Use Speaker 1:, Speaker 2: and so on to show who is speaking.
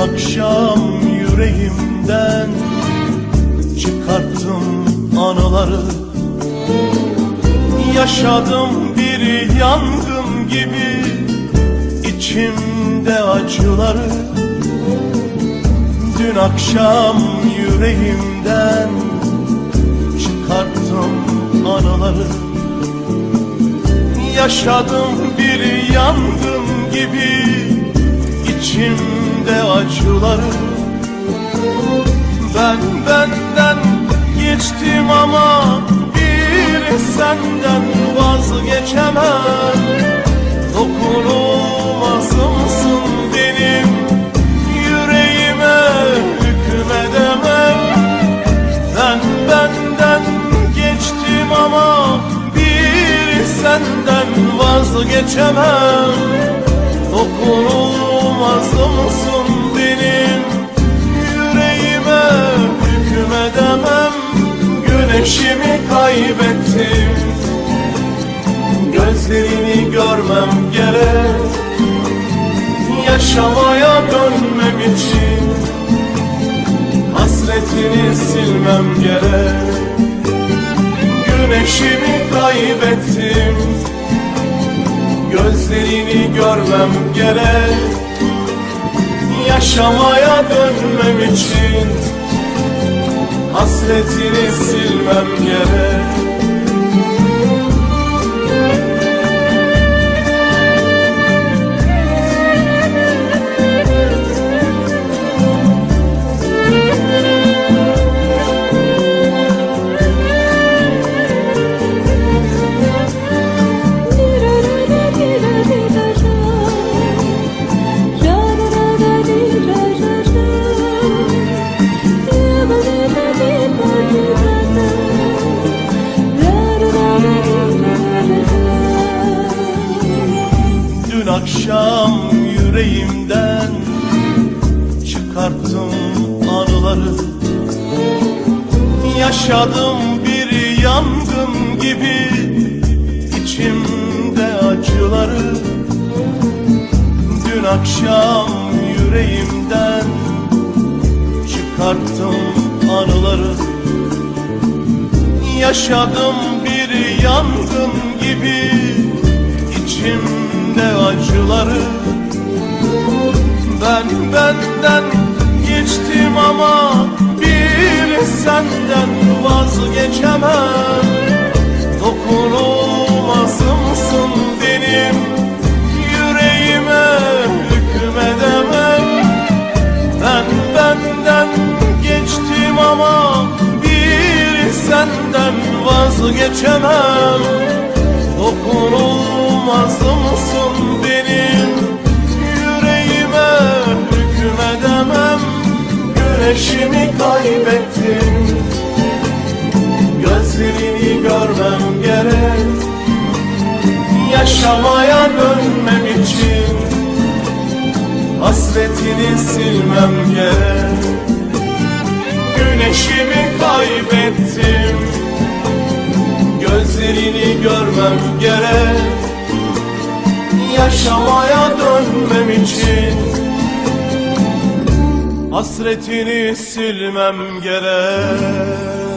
Speaker 1: akşam yüreğimden çıkarttım anıları. Yaşadım bir yangın gibi içimde acıları. Dün akşam yüreğimden çıkarttım anıları. Yaşadım bir yangın gibi içimde acıları. Ben benden geçtim ama bir senden vazgeçemem. Dokunulmazımsın benim yüreğime hükmedemem. Ben benden geçtim ama bir senden vazgeçemem Dokunulmazımsın benim yüreğime hükmedemem Güneşimi kaybettim. Gözlerini görmem gerek. Yaşamaya dönmem için Hasretini silmem gerek. Güneşimi kaybettim Gözlerini görmem gerek. Yaşamaya dönmem için Hasretini silmem gerek akşam yüreğimden çıkarttım anıları. Yaşadım bir yangın gibi içimde acıları. Dün akşam yüreğimden çıkarttım anıları. Yaşadım bir yangın gibi içimde acıları. Ben benden geçtim ama bir senden vazgeçemem. Dokunulmazımsın benim yüreğime hükmedemem. Ben benden geçtim ama bir senden vazgeçemem. Dokunulmazımsın benim yüreğime hükmedemem Güneşimi kaybettim Gözlerini görmem gerek. Yaşamaya dönmem için Hasretini silmem gerek. Güneşimi kaybettim. Gözlerini görmem gerek Yaşamaya dönmem için. Hasretini silmem gerek